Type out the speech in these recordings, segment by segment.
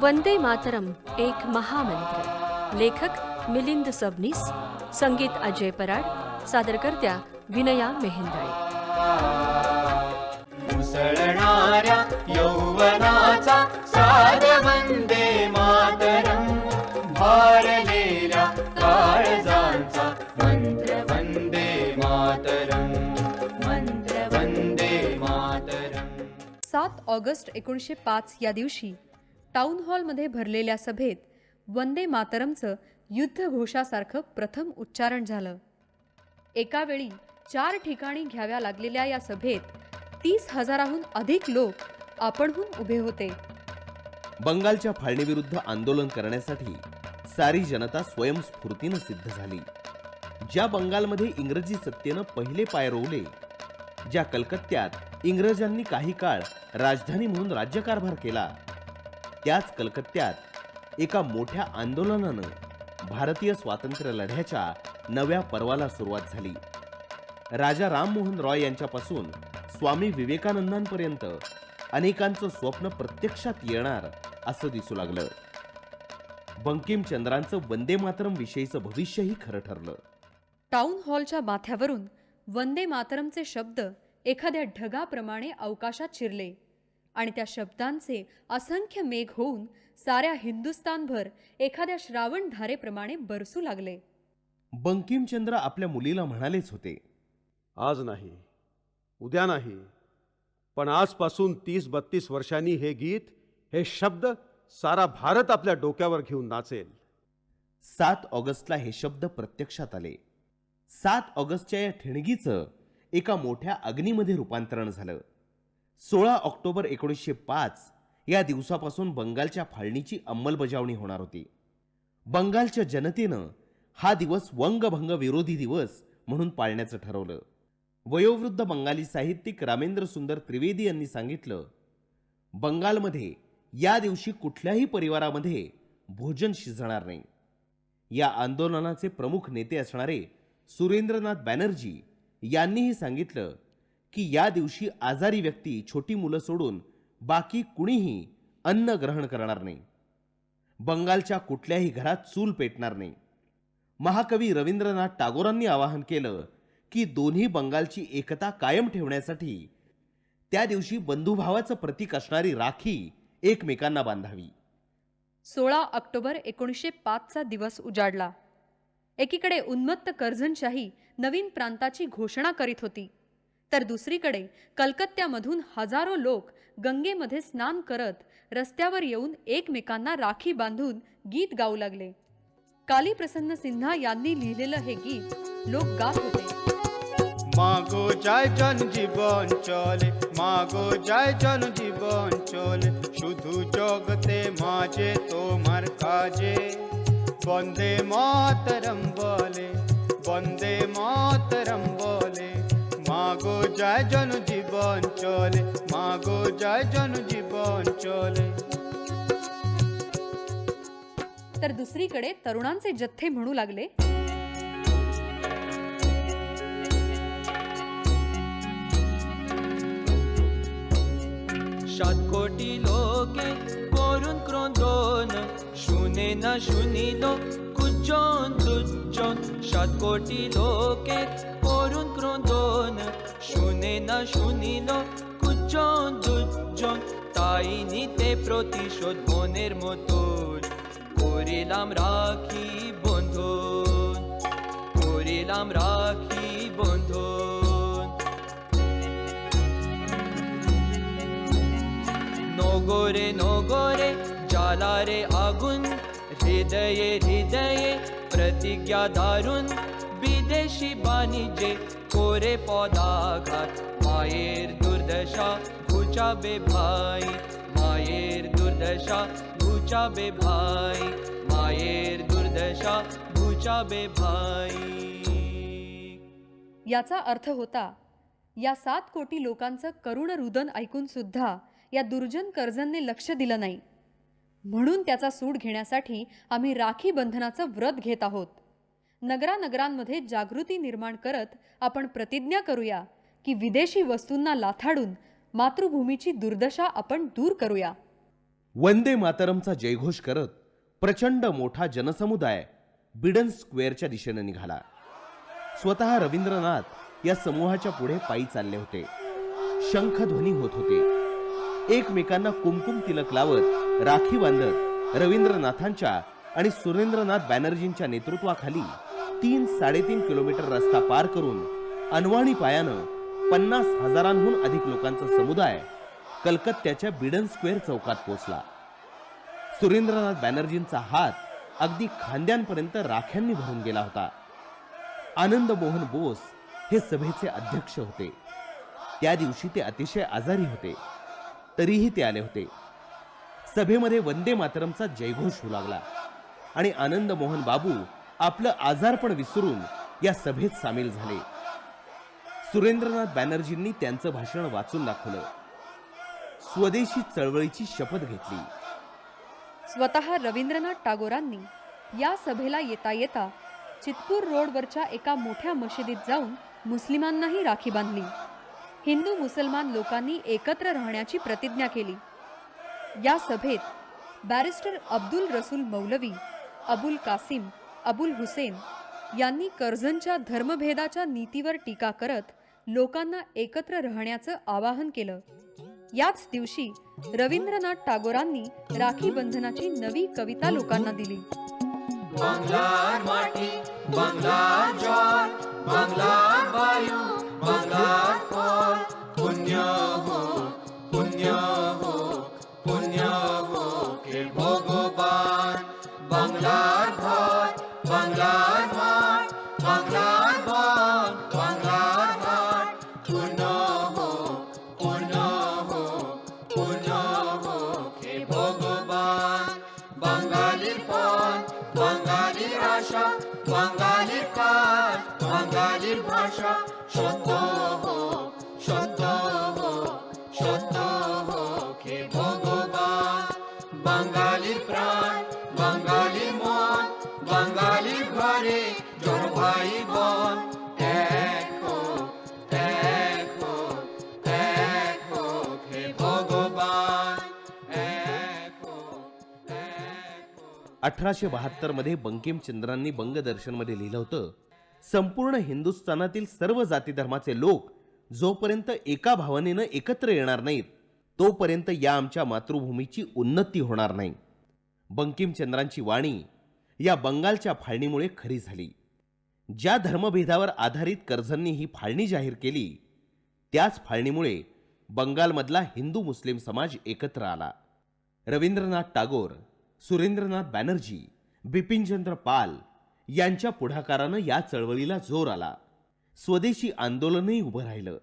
वंदे मातरम एक महामंत्र. लेखक मिलिंद सबनीस संगीत अजय पराड सादरकर्त्या विनया मेहेंदळे. उसळणाऱ्या यौवनाचा सार वंदे मातरम. भारलेल्या काळजांचा मंत्र वंदे मातरम. मंत्र वंदे मातरम. सात ऑगस्ट एकोणीसशे पाच या दिवशी टाऊन हॉलमध्ये भरलेल्या सभेत वंदे मातरमचं युद्ध घोषासारखं प्रथम उच्चारण झालं. एकावेळी चार ठिकाणी घ्याव्या लागलेल्या या सभेत तीस हजाराहून अधिक लोक आपणहून उभे होते. बंगालच्या फाळणीविरुद्ध आंदोलन करण्यासाठी सारी जनता स्वयंस्फूर्तीनं सिद्ध झाली. ज्या बंगालमध्ये इंग्रजी सत्तेनं पहिले पाय रोवले ज्या कलकत्त्यात इंग्रजांनी काही काळ राजधानी म्हणून राज्यकारभार केला त्याच कलकत्त्यात एका मोठ्या आंदोलनानं भारतीय स्वातंत्र्य लढ्याच्या नव्या पर्वाला सुरुवात झाली. राजा राममोहन रॉय यांच्यापासून स्वामी विवेकानंदांपर्यंत अनेकांचं स्वप्न प्रत्यक्षात येणार असं दिसू लागलं. बंकिमचंद्रांचं वंदे मातरम विषयीचं भविष्यही खरं ठरलं. टाऊन हॉलच्या माथ्यावरून वंदे मातरमचे शब्द एखाद्या ढगाप्रमाणे अवकाशात शिरले. आणि त्या शब्दांचे असंख्य मेघ होऊन साऱ्या हिंदुस्थानभर एखाद्या श्रावण धारेप्रमाणे बरसू लागले. बंकिमचंद्र आपल्या मुलीला म्हणालेच होते आज नाही उद्या नाही पण आजपासून तीस बत्तीस वर्षांनी हे गीत हे शब्द सारा भारत आपल्या डोक्यावर घेऊन नाचेल. सात ऑगस्टला हे शब्द प्रत्यक्षात आले. सात ऑगस्टच्या या ठिणगीचं एका मोठ्या अग्नीमध्ये रूपांतरण झालं. सोळा ऑक्टोबर एकोणीसशे पाच या दिवसापासून बंगालच्या फाळणीची अंमलबजावणी होणार होती. बंगालच्या जनतेनं हा दिवस वंगभंग विरोधी दिवस म्हणून पाळण्याचं ठरवलं. वयोवृद्ध बंगाली साहित्यिक रामेंद्र सुंदर त्रिवेदी यांनी सांगितलं बंगालमध्ये या दिवशी कुठल्याही परिवारामध्ये भोजन शिजणार नाही. या आंदोलनाचे प्रमुख नेते असणारे सुरेंद्रनाथ बॅनर्जी यांनीही सांगितलं की या दिवशी आजारी व्यक्ती छोटी मुलं सोडून बाकी कुणीही अन्न ग्रहण करणार नाही. बंगालच्या कुठल्याही घरात चूल पेटणार नाही. महाकवी रवींद्रनाथ टागोरांनी आवाहन केलं की दोन्ही बंगालची एकता कायम ठेवण्यासाठी त्या दिवशी बंधुभावाचं प्रतीक असणारी राखी एकमेकांना बांधावी. सोळा ऑक्टोबर एकोणीसशे पाचचा दिवस उजाडला. एकीकडे उन्मत्त कर्झनशाही नवीन प्रांताची घोषणा करीत होती. तर दुसरीकडे कलकत्त्यामधून हजारो लोक गंगेमध्ये स्नान करत रस्त्यावर येऊन एकमेकांना राखी बांधून गीत गाऊ लागले काली प्रसन्न सिन्हा यांनी लिहिलेलं हे गीत लोक गात होते মাগো যায় জন জীবন চলে মাগো যায় জন জীবন চলে শুধু জগতে মাঝে তোমার কাজে বন্দে মাতরম বলে বন্দে মাতরম বলে মাগো যায় জন জীবন চলে মাগো যায় জন জীবন চলে तर दुसरीकडे तरुणांचे जथ्थे म्हणू लागले সাত কোটি লোকে করুণ ক্রন্দন শুনে না শুনিল কুজন দুজন, সাত কোটি লোকে করুণ ক্রন্দন। শুনে না শুনিল কুজন, দুজন, তাই নিতে প্রতিশোধ মনের মতন। করিলাম রাখি বন্ধন, করিলাম রাখি বন্ধন। নগরে নগরে, জ্বালারে আগুন हृदये हृदये प्रतिज्ञा दारुण विदेशी वाणिज्ये कोरे पदाघात मायेर दुर्दशा घुचा बेभाई मायेर दुर्दशा घुचा बेभाई मायेर दुर्दशा घुचा बेभाई याचा अर्थ होता या सात कोटी लोकांचं करुण रुदन ऐकून सुद्धा या दुर्जन कर्जनने लक्ष दिलं नाही. म्हणून त्याचा सूड घेण्यासाठी आम्ही राखी बंधनाचं व्रत घेत आहोत. नगरानगरांमध्ये जागृती निर्माण करत आपण प्रतिज्ञा करूया की विदेशी वस्तूंना लाथाडून मातृभूमीची दुर्दशा आपण दूर करूया. वंदे मातरमचा जयघोष करत प्रचंड मोठा जनसमुदाय बिडन स्क्वेअरच्या दिशेने निघाला. स्वतः रवींद्रनाथ या समूहाच्या पुढे पायी चालले होते. शंखध्वनी होत होते. एकमेकांना कुमकुम तिलक लावत राखी बांधत रवींद्रनाथांच्या आणि सुरेंद्रनाथ बॅनर्जींच्या नेतृत्वाखाली तीन साडेतीन किलोमीटर रस्ता पार करून अनवाणी पायानं पन्नास हजारांहून अधिक लोकांचा समुदाय कलकत्त्याच्या बिडन स्क्वेअर चौकात पोहोचला. सुरेंद्रनाथ बॅनर्जींचा हात अगदी खांद्यांपर्यंत राख्यांनी भरून गेला होता. आनंद मोहन बोस हे सभेचे अध्यक्ष होते. त्या दिवशी ते अतिशय आजारी होते. तरीही ते आले होते. सभेमध्ये वंदे मातरमचा जयघोष होऊ लागला आणि आनंद मोहन बाबू आपलं आजारपण विसरून या सभेत सामील झाले. सुरेंद्रनाथ बॅनर्जींनी त्यांचं भाषण वाचून दाखवलं. स्वदेशी चळवळीची शपथ घेतली. स्वतः रवींद्रनाथ टागोरांनी या सभेला येता येता चितपूर रोडवरच्या एका मोठ्या मशिदीत जाऊन मुस्लिमांनाही राखी बांधली. हिंदू मुसलमान लोकांनी एकत्र राहण्याची प्रतिज्ञा केली. या सभेत बॅरिस्टर अब्दुल रसूल मौलवी अबुल कासिम अबुल हुसेन यांनी कर्जनच्या धर्मभेदाच्या नीतीवर टीका करत लोकांना एकत्र राहण्याचं आवाहन केलं. याच दिवशी रवींद्रनाथ टागोरांनी राखी बंधनाची नवी कविता लोकांना दिली. बांगलार माटी, बांगलार ज्वार, बांगलार वायू अठराशे बहात्तरमध्ये बंकिमचंद्रांनी बंगदर्शनमध्ये लिहिलं होतं संपूर्ण हिंदुस्थानातील सर्व जाती धर्माचे लोक जोपर्यंत एका भावनेनं एकत्र येणार नाहीत तोपर्यंत या आमच्या मातृभूमीची उन्नती होणार नाही. बंकिमचंद्रांची वाणी या बंगालच्या फाळणीमुळे खरी झाली. ज्या धर्मभेदावर आधारित कर्झननी ही फाळणी जाहीर केली त्याच फाळणीमुळे बंगालमधला हिंदू मुस्लिम समाज एकत्र आला. रवींद्रनाथ टागोर सुरेंद्रनाथ बॅनर्जी बिपिनचंद्र पाल यांच्या पुढाकारानं या चळवळीला जोर आला. स्वदेशी आंदोलनही उभं राहिलं.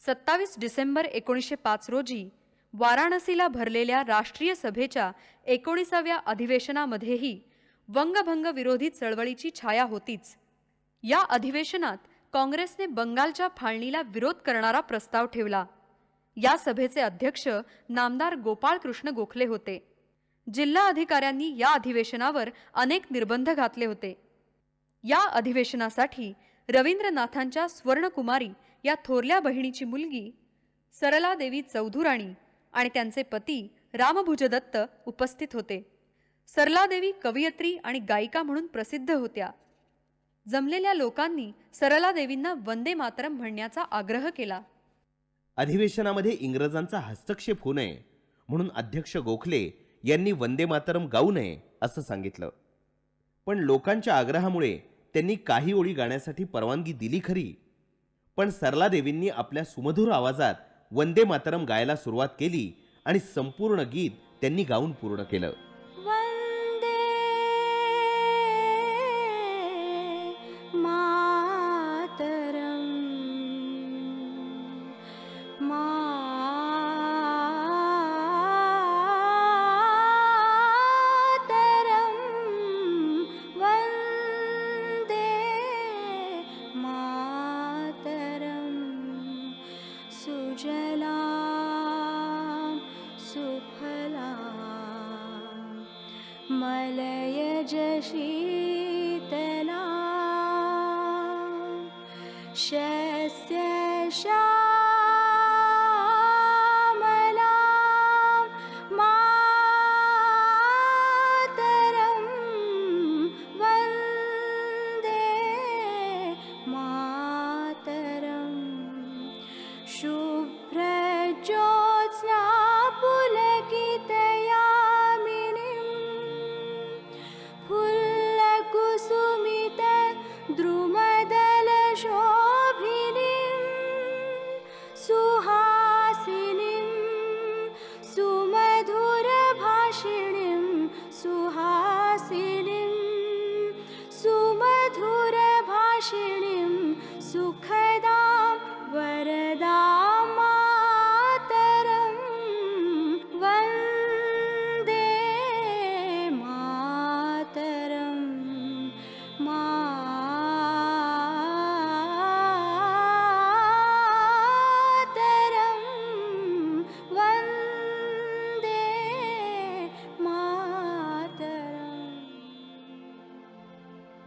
सत्तावीस डिसेंबर एकोणीसशे पाच रोजी वाराणसीला भरलेल्या राष्ट्रीय सभेच्या एकोणीसाव्या अधिवेशनामध्येही वंगभंग विरोधी चळवळीची छाया होतीच. या अधिवेशनात काँग्रेसने बंगालच्या फाळणीला विरोध करणारा प्रस्ताव ठेवला. या सभेचे अध्यक्ष नामदार गोपाळकृष्ण गोखले होते. जिल्हा अधिकाऱ्यांनी या अधिवेशनावर अनेक निर्बंध घातले होते. या अधिवेशनासाठी रवींद्रनाथांच्या स्वर्णकुमारी या थोरल्या बहिणीची मुलगी सरलादेवी चौधुराणी आणि त्यांचे पती रामभुजदत्त उपस्थित होते. सरलादेवी कवयित्री आणि गायिका म्हणून प्रसिद्ध होत्या. जमलेल्या लोकांनी सरलादेवींना वंदे मातरम म्हणण्याचा आग्रह केला. अधिवेशनामध्ये इंग्रजांचा हस्तक्षेप होऊ नये म्हणून अध्यक्ष गोखले यांनी वंदे मातरम गाऊ नये असं सांगितलं. पण लोकांच्या आग्रहामुळे त्यांनी काही ओळी गाण्यासाठी परवानगी दिली खरी. पण सरला देवींनी आपल्या सुमधुर आवाजात वंदे मातरम गायला सुरुवात केली आणि संपूर्ण गीत त्यांनी गाऊन पूर्ण केलं. शीतलां शस्य श्यामलां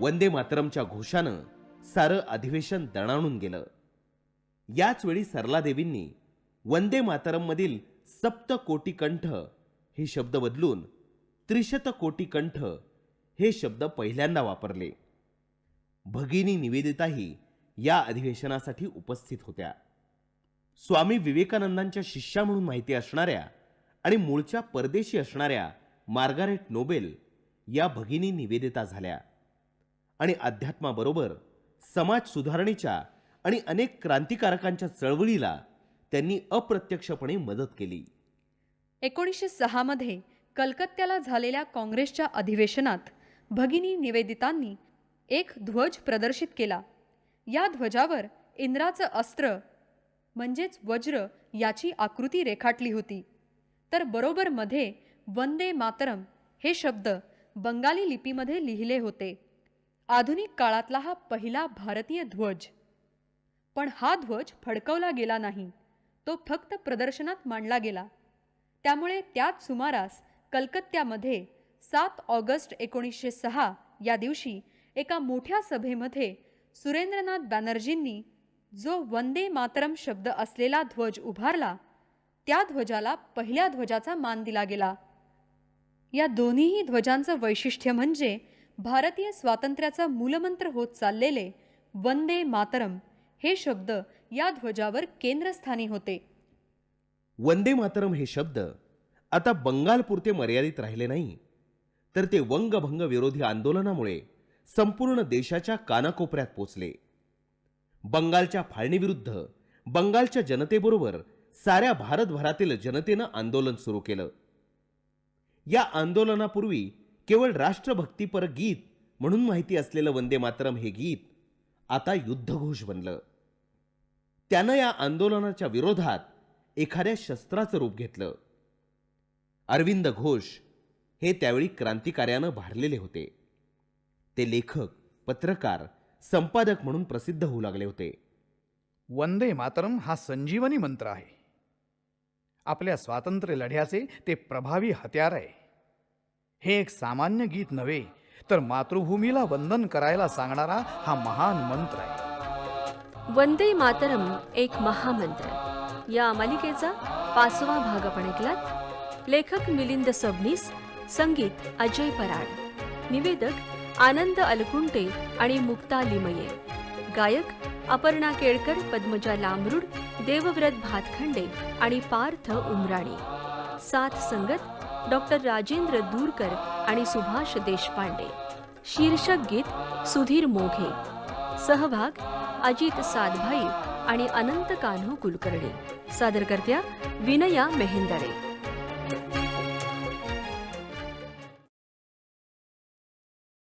वंदे मातरमच्या घोषानं सारं अधिवेशन दणाणून गेलं. याचवेळी सरलादेवींनी वंदे मातरममधील सप्त कोटी कंठ हे शब्द बदलून त्रिशत कोटी कंठ हे शब्द पहिल्यांदा वापरले. भगिनी निवेदिताही या अधिवेशनासाठी उपस्थित होत्या. स्वामी विवेकानंदांच्या शिष्या म्हणून माहिती असणाऱ्या आणि मूळच्या परदेशी असणाऱ्या मार्गारेट नोबेल या भगिनी निवेदिता झाल्या. आणि अध्यात्माबरोबर समाज सुधारणेच्या आणि अनेक क्रांतिकारकांच्या चळवळीला त्यांनी अप्रत्यक्षपणे मदत केली. एकोणीसशे सहामध्ये कलकत्त्याला झालेल्या काँग्रेसच्या अधिवेशनात भगिनी निवेदितांनी एक ध्वज प्रदर्शित केला. या ध्वजावर इंद्राचं अस्त्र म्हणजेच वज्र याची आकृती रेखाटली होती. तर बरोबर मध्ये वंदे मातरम हे शब्द बंगाली लिपीमध्ये लिहिले होते. आधुनिक काळातला हा पहिला भारतीय ध्वज. पण हा ध्वज फडकवला गेला नाही. तो फक्त प्रदर्शनात मांडला गेला. त्यामुळे त्याच सुमारास कलकत्त्यामध्ये सात ऑगस्ट एकोणीसशे सहा या दिवशी एका मोठ्या सभेमध्ये सुरेंद्रनाथ बॅनर्जींनी जो वंदे मातरम शब्द असलेला ध्वज उभारला त्या ध्वजाला पहिल्या ध्वजाचा मान दिला गेला. या दोन्हीही ध्वजांचं वैशिष्ट्य म्हणजे भारतीय स्वातंत्र्याचा मूलमंत्र होत चाललेले वंदे मातरम हे शब्द या ध्वजावर केंद्रस्थानी होते. वंदे मातरम हे शब्द आता बंगालपुरते मर्यादित राहिले नाही. तर ते वंगभंग विरोधी आंदोलनामुळे संपूर्ण देशाच्या कानाकोपऱ्यात पोचले. बंगालच्या फाळणीविरुद्ध बंगालच्या जनतेबरोबर साऱ्या भारतभरातील जनतेनं आंदोलन सुरू केलं. या आंदोलनापूर्वी केवळ राष्ट्रभक्तीपर गीत म्हणून माहिती असलेलं वंदे मातरम हे गीत आता युद्धघोष बनलं. त्यानं या आंदोलनाच्या विरोधात एखाद्या शस्त्राचं रूप घेतलं. अरविंद घोष हे त्यावेळी क्रांतिकार्यानं भारलेले होते. ते लेखक पत्रकार संपादक म्हणून प्रसिद्ध होऊ लागले होते. वंदे मातरम हा संजीवनी मंत्र आहे. आपल्या स्वातंत्र्य लढ्याचे ते प्रभावी हत्यार आहे. हे एक सामान्य गीत नव्हे तर मातृभूमीला वंदन करायला सांगणारा हा महान मंत्र आहे. वंदे मातरम एक महामंत्र. या मालिकेचा पाचवा भाग आपण ऐकलात. लेखक मिलिंद सबनीस संगीत अजय पराड निवेदक आनंद अलकुंटे आणि मुक्ता लिमये गायक अपर्णा केळकर पद्मजा लांबरुड देवव्रत भातखंडे आणि पार्थ उमराणी. साथ संगत डॉक्टर राजेंद्र दूरकर आणि सुभाष देशपांडे. शीर्षक गीत सुधीर मोघे. सहभाग अजित सादभाई आणि अनंत कान्हो कुलकर्णी. सादरकर्त्या विनया मेहेंदळे.